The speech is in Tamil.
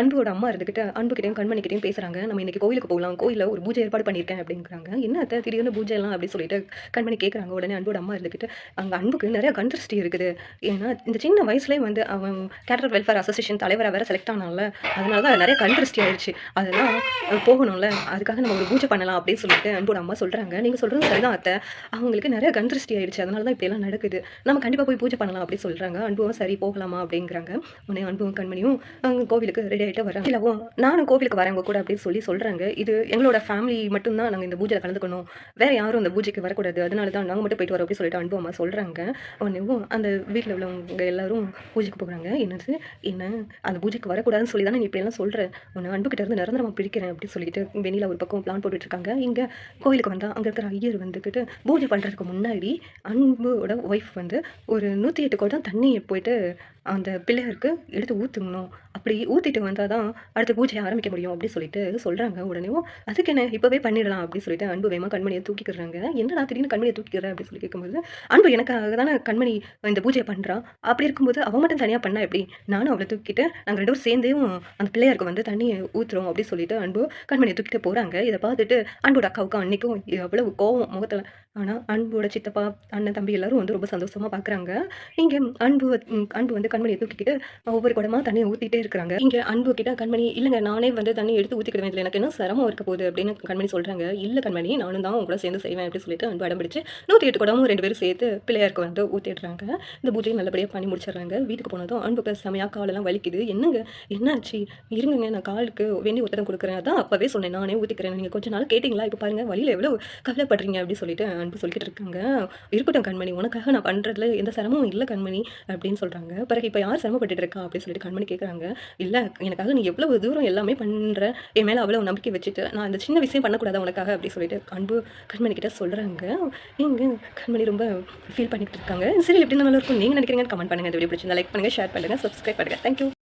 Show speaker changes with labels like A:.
A: அன்போட அம்மா இருந்துக்கிட்டு அன்புக்கிட்டையும் கண்மணிக்கிட்டையும் பேசுகிறாங்க நம்ம இன்னைக்கு கோயிலுக்கு போகலாம். கோயிலில் ஒரு பூஜை ஏற்பாடு பண்ணியிருக்கேன் அப்படிங்கிறாங்க. என்ன அத்தை? திடீர்னு பூஜை எல்லாம் அப்படின்னு சொல்லிட்டு கண்மணி கேட்குறாங்க உடனே அன்போட அம்மா இருந்துக்கிட்டு அங்கே அன்புக்கு நிறைய கண்திருஷ்டி இருக்குது. ஏன்னா இந்த சின்ன வயசுலேயே வந்து அவன் கேட்டர் வெல்ஃபேர் அசோசியேஷன் தலைவராக வேற செலக்ட் ஆனால அதனால தான் நிறைய கண்திருஷ்டி ஆயிடுச்சு. அதெல்லாம் போகணும்ல. அதுக்காக நம்ம ஒரு பூஜை பண்ணலாம் அப்படின்னு சொல்லிட்டு அன்போட அம்மா சொல்கிறாங்க நீங்கள் சொல்கிறது சரிதான் அத்தை. அவங்களுக்கு நிறைய கண்திருஷ்டி ஆயிடுச்சு. அதனால தான் இப்படியெல்லாம் நடக்குது. நம்ம கண்டிப்பாக போய் பூஜை பண்ணலாம் அப்படின்னு சொல்கிறாங்க அன்புவும் சரி போகலாமா அப்படிங்கிறாங்க. உடனே அன்புவும் கண்மணியும் கோவிலுக்கு ரெடி ஆகிட்டு வரேன் இல்லவும் நானும் கோவிலுக்கு வரேன் கூட அப்படின்னு சொல்லி சொல்கிறாங்க இது எங்களோட ஃபேமிலி மட்டும்தான் நாங்கள் இந்த பூஜையில் கலந்துக்கணும். வேற யாரும் இந்த பூஜைக்கு வரக்கூடாது. அதனால தான் நாங்கள் மட்டும் போயிட்டு வரோம் அப்படின்னு சொல்லிட்டு அன்பு அம்மா சொல்கிறாங்க உடனேவும் அந்த வீட்டில் உள்ளவங்க எல்லாரும் பூஜைக்கு போகிறாங்க என்னது? என்ன? அந்த பூஜைக்கு வரக்கூடாதுன்னு சொல்லி தானே நீ இப்படியெல்லாம் சொல்கிற உன்னை அன்பு இருந்து நிரந்தரமாக பிடிக்கிறேன் அப்படின்னு சொல்லிட்டு வெளியில் ஒரு பக்கம் பிளான் போட்டுட்டு இருக்காங்க. இங்கே கோவிலுக்கு வந்தால் அங்கே இருக்கிற ஐயர் வந்துக்கிட்டு பூஜை பண்ணுறதுக்கு முன்னாடி அன்போட ஒய்ஃப் வந்து ஒரு நூற்றி எட்டு குடம் தண்ணியை போயிட்டு அந்த பிள்ளையருக்கு எடுத்து ஊற்றணும் அப்படி ஊற்றிட்டு வந்து வந்தால் தான் அடுத்த பூஜையை ஆரம்பிக்க முடியும் அப்படின்னு சொல்லிட்டு சொல்கிறாங்க உடனேவும் அதுக்கு என்ன? இப்போவே பண்ணிடலாம் அப்படின்னு சொல்லிட்டு அன்பு வேமா கண்மணியை தூக்கிக்கிறாங்க என்னடா திடீர்னு கண்மணியை தூக்கிக்கிறேன் அப்படின்னு சொல்லி கேட்கும்போது அன்பு எனக்காக தானே கண்மணி இந்த பூஜையை பண்ணுறான் அப்படி இருக்கும்போது அவன் மட்டும் தனியாக பண்ணா எப்படி? நானும் அவளை தூக்கிட்டு நாங்கள் ரெண்டு பேரும் சேர்ந்தேவும் அந்த பிள்ளையாருக்கு வந்து தண்ணியை ஊற்றுறோம் அப்படின்னு சொல்லிட்டு அன்பு கண்மணியை தூக்கிட்டு போகிறாங்க இதை பார்த்துட்டு அன்போட அக்காவுக்கும் அன்னைக்கும் எவ்வளவு கோவம் முகத்தில். ஆனால் அன்போட சித்தப்பா அண்ணன் தம்பி எல்லாரும் வந்து ரொம்ப சந்தோஷமாக பார்க்குறாங்க இங்கே அன்பு அன்பு வந்து கண்மணியை தூக்கிக்கிட்டு ஒவ்வொரு குடமாக தண்ணியை ஊற்றிட்டே இருக்கிறாங்க. இங்கே அன்பு கிட்ட கண்மணி இல்லைங்க நானே வந்து தண்ணி எடுத்து ஊற்றிக்கிடுவேன் இதில் எனக்கு என்ன சிரமம் இருக்க போகுது. அப்படின்னு கண்மணி சொல்கிறாங்க இல்லை கண்மணி நானும் தான் உங்கள சேர்ந்து செய்வேன். அப்படின்னு சொல்லிட்டு அன்பு அடம்பிடிச்சு நூற்றி எட்டு குடமும் ரெண்டு பேரும் சேர்த்து பிள்ளையாருக்கு வந்து ஊற்றிடுறாங்க இந்த பூஜையை நல்லபடியாக பண்ணி முடிச்சிடுறாங்க. வீட்டுக்கு போனதும் அன்புக்கு செமையாக காலெல்லாம் வலிக்குது. என்னங்க என்னாச்சு? இருங்குங்க நான் காலுக்கு வேண்டி ஒத்தடம் கொடுக்குறேன். அதான் அப்போவே சொன்னேன். நானே ஊற்றிக்கிறேன் நீங்கள் கொஞ்ச நாள் கேட்டிங்களா? இப்போ பாருங்கள் வழியில் எவ்வளோ கவலைப்படுறீங்க? அப்படின்னு சொல்லிட்டு அன்பு சொல்லிக்கிட்டு இருக்காங்க. இருக்கட்டும் கண்மணி உனக்காக நான் பண்ணுறதுல எந்த சிரமமும் இல்லை கண்மணி. அப்படின்னு சொல்கிறாங்க பிறகு இப்போ யார் சிரமப்பட்டு இருக்கா? அப்படின்னு சொல்லிட்டு கண்மணி கேட்குறாங்க இல்லை எனக்கு எனக்காக நீ எவ்வளவு தூரம் எல்லாமே பண்ணுற என் மேலே அவ்வளோ நம்பிக்கை வச்சுட்டு நான் இந்த சின்ன விஷயம் பண்ணக்கூடாது உனக்காக? அப்படி சொல்லிட்டு அன்பு கண்மணி கிட்ட சொல்கிறாங்க இங்கே கண்மணி ரொம்ப ஃபீல் பண்ணிக்கிட்டு இருக்காங்க. சரி எப்படி நல்லா இருக்கும். நீங்கள் நினைக்கிறீங்கன்னு கமெண்ட் பண்ணுங்கள் இந்த வீடியோ பிடிச்சிருந்தா லைக் பண்ணுங்கள் ஷேர் பண்ணுங்கள் சப்ஸ்கிரைப் பண்ணுங்கள் தேங்க்யூ